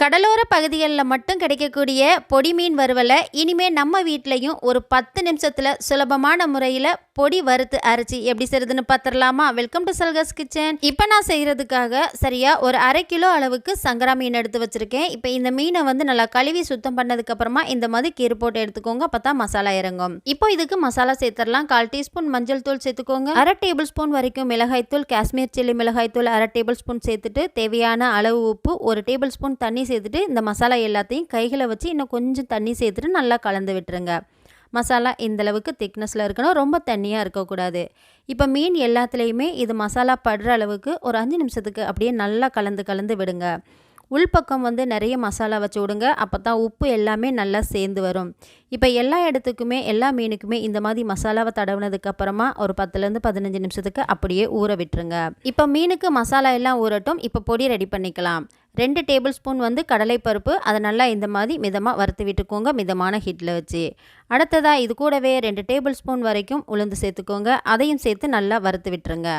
கடலோர பகுதிகளில் மட்டும் கிடைக்கக்கூடிய பொடி மீன் வறுவலை இனிமேல் நம்ம வீட்லேயும் ஒரு பத்து நிமிஷத்தில் சுலபமான முறையில் பொடி வறுத்து அரைச்சி எப்படி செய்யறதுன்னு பார்த்துடலாமா வெல்கம் டு சல்கஸ் கிச்சன் இப்போ நான் செய்கிறதுக்காக சரியாக ஒரு அரை கிலோ அளவுக்கு சங்கரா மீன் எடுத்து வச்சுருக்கேன். இப்போ இந்த மீனை வந்து நல்லா கழுவி சுத்தம் பண்ணதுக்கப்புறமா இந்த மாதிரி கீறு போட்டு எடுத்துக்கோங்க. அப்போ தான் மசாலா இறங்கும். இப்போ இதுக்கு மசாலா சேர்த்துடலாம். கால் டீஸ்பூன் மஞ்சள் தூள் சேர்த்துக்கோங்க. அரை டேபிள் ஸ்பூன் வரைக்கும் மிளகாய்த்தூள் காஷ்மீர் சில்லி மிளகாய்த்தூள் அரை டேபிள் ஸ்பூன் சேர்த்துட்டு தேவையான அளவு உப்பு ஒரு டேபிள் ஸ்பூன் தண்ணி சேர்த்துட்டு இந்த மசாலா எல்லாத்தையும் கைகளை வச்சு இன்னும் கொஞ்சம் தண்ணி சேர்த்துட்டு நல்லா கலந்து விட்டுருங்க. மசாலா இந்தளவுக்கு திக்னஸில் இருக்கணும். ரொம்ப தண்ணியாக இருக்கக்கூடாது. இப்போ மீன் எல்லாத்துலேயுமே இது மசாலா படுற அளவுக்கு ஒரு அஞ்சு நிமிஷத்துக்கு அப்படியே நல்லா கலந்து கலந்து விடுங்க. உள்பக்கம் வந்து நிறைய மசாலா வச்சு விடுங்க. அப்போ தான் உப்பு எல்லாமே நல்லா சேர்ந்து வரும். இப்போ எல்லா இடத்துக்குமே எல்லா மீனுக்குமே இந்த மாதிரி மசாலாவை தடவுனதுக்கப்புறமா ஒரு பத்துலேருந்து பதினஞ்சு நிமிஷத்துக்கு அப்படியே ஊற விட்டுருங்க. இப்போ மீனுக்கு மசாலா எல்லாம் ஊறட்டும். இப்போ பொடி ரெடி பண்ணிக்கலாம். ரெண்டு டேபிள் ஸ்பூன் வந்து கடலைப்பருப்பு அதை நல்லா இந்த மாதிரி மிதமாக வறுத்து விட்டுக்கோங்க மிதமான ஹீட்டில் வச்சு. அடுத்ததாக இது கூடவே ரெண்டு டேபிள் ஸ்பூன் வரைக்கும் உளுந்து சேர்த்துக்கோங்க அதையும் சேர்த்து நல்லா வறுத்து விட்டுருங்க.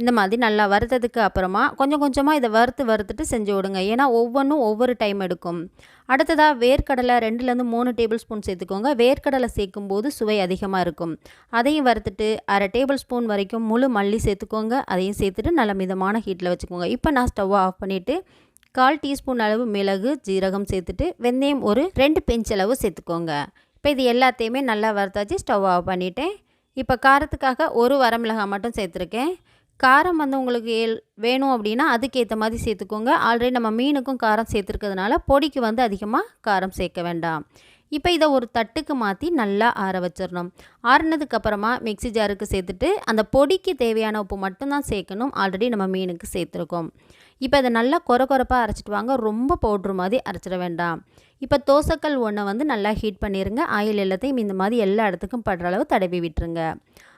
இந்த மாதிரி நல்லா வறுத்ததுக்கு அப்புறமா கொஞ்சம் கொஞ்சமாக இதை வறுத்து வறுத்துட்டு செஞ்சு விடுங்க. ஏன்னா ஒவ்வொன்றும் ஒவ்வொரு டைம் எடுக்கும். அடுத்ததாக வேர்க்கடலை ரெண்டுலேருந்து மூணு டேபிள் ஸ்பூன் சேர்த்துக்கோங்க. வேர்க்கடலை சேர்க்கும் போது சுவை அதிகமாக இருக்கும். அதையும் வறுத்துட்டு அரை டேபிள் ஸ்பூன் வரைக்கும் முழு மல்லி சேர்த்துக்கோங்க. அதையும் சேர்த்துட்டு நல்ல மிதமான ஹீட்டில் வச்சுக்கோங்க. இப்போ நான் ஸ்டவ்வை ஆஃப் பண்ணிவிட்டு கால் டீஸ்பூன் அளவு மிளகு ஜீரகம் சேர்த்துட்டு வெந்தயம் ஒரு ரெண்டு பெஞ்ச் அளவு சேர்த்துக்கோங்க. இப்போ இது எல்லாத்தையுமே நல்லா வறுத்தாச்சு ஸ்டவ் ஆஃப் பண்ணிவிட்டேன் இப்போ காரத்துக்காக ஒரு வரமிளகாய் மட்டும் சேர்த்துருக்கேன். காரம் வந்து உங்களுக்கு ஏல் வேணும் அப்படின்னா அதுக்கேற்ற மாதிரி சேர்த்துக்கோங்க. ஆல்ரெடி நம்ம மீனுக்கும் காரம் சேர்த்துருக்கிறதுனால பொடிக்கு வந்து அதிகமாக காரம் சேர்க்க வேண்டாம். இப்போ இதை ஒரு தட்டுக்கு மாற்றி நல்லா ஆற வச்சிடணும். ஆறுனதுக்கப்புறமா மிக்சி ஜாருக்கு சேர்த்துட்டு அந்த பொடிக்கு தேவையான உப்பு மட்டும்தான் சேர்க்கணும். ஆல்ரெடி நம்ம மீனுக்கு சேர்த்துருக்கோம். இப்போ இதை நல்லா கொர கொரப்பாக அரைச்சிட்டு வாங்க. ரொம்ப பவுட்ரு மாதிரி அரைச்சிட வேண்டாம். இப்போ தோசைக்கல் ஒன்றை வந்து நல்லா ஹீட் பண்ணிடுங்க ஆயில் எல்லாத்தையும் இந்த மாதிரி எல்லா இடத்துக்கும் படுற அளவு தடவி விட்டுருங்க.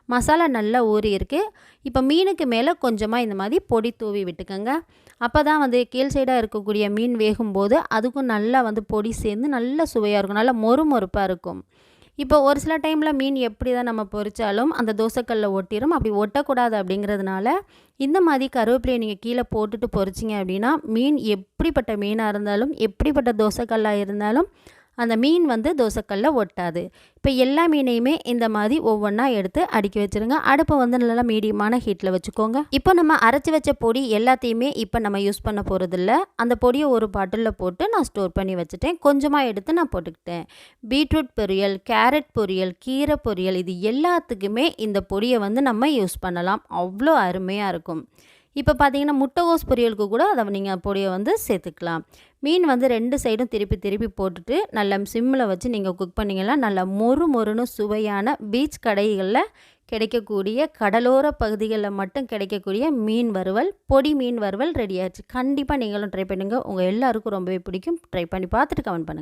மசாலா நல்லா ஊறி இருக்குது இப்போ மீனுக்கு மேலே கொஞ்சமாக இந்த மாதிரி பொடி தூவி விட்டுக்கோங்க. அப்போ தான் வந்து கீழ் சைடாக இருக்கக்கூடிய மீன் வேகும்போது அதுக்கும் நல்லா வந்து பொடி சேர்ந்து நல்ல சுவையாக இருக்கும். நல்லா மொறு மொறுப்பாக இருக்கும். இப்போ ஒரு சில டைமில் மீன் எப்படி தான் நம்ம பொரித்தாலும் அந்த தோசைக்கல்லில் ஒட்டிடும் அப்படி ஒட்டக்கூடாது அப்படிங்கிறதுனால இந்த மாதிரி கருவேப்பிலையை நீங்கள் கீழே போட்டுட்டு பொரிச்சிங்க அப்படின்னா மீன் எப்படிப்பட்ட மீனாக இருந்தாலும் எப்படிப்பட்ட தோசைக்கல்லாக இருந்தாலும் அந்த மீன் வந்து தோசைக்கல்ல ஒட்டாது. இப்போ எல்லா மீனையுமே இந்த மாதிரி ஒவ்வொன்றா எடுத்து அடுக்கி வச்சுருங்க. அடுப்பை வந்து நல்லா மீடியமான ஹீட்டில் வச்சுக்கோங்க. இப்போ நம்ம அரைச்சி வச்ச பொடி எல்லாத்தையுமே இப்போ நம்ம யூஸ் பண்ண போகிறதில்ல அந்த பொடியை ஒரு பாட்டிலில் போட்டு நான் ஸ்டோர் பண்ணி வச்சுட்டேன். கொஞ்சமாக எடுத்து நான் போட்டுக்கிட்டேன். பீட்ரூட் பொரியல் கேரட் பொரியல் கீரை பொரியல் இது எல்லாத்துக்குமே இந்த பொடியை வந்து நம்ம யூஸ் பண்ணலாம். அவ்வளோ அருமையாக இருக்கும். இப்போ பார்த்தீங்கன்னா முட்டைகோஸ் பொரியலுக்கு கூட அதை நீங்கள் பொடியை வந்து சேர்த்துக்கலாம். மீன் வந்து ரெண்டு சைடும் திருப்பி திருப்பி போட்டுட்டு நல்லா சிம்மில் வச்சு நீங்கள் குக் பண்ணிங்கன்னா நல்லா மொறு மொறுன்னு சுவையான பீச் கடைகளில் கிடைக்கக்கூடிய கடலோர பகுதிகளில் மட்டும் கிடைக்கக்கூடிய மீன் வறுவல் பொடி மீன் வறுவல் ரெடி ஆச்சு கண்டிப்பாக நீங்களும் ட்ரை பண்ணுங்கள் உங்கள் எல்லாருக்கும் ரொம்பவே பிடிக்கும். ட்ரை பண்ணி பார்த்துட்டு கமெண்ட் பண்ணுங்கள்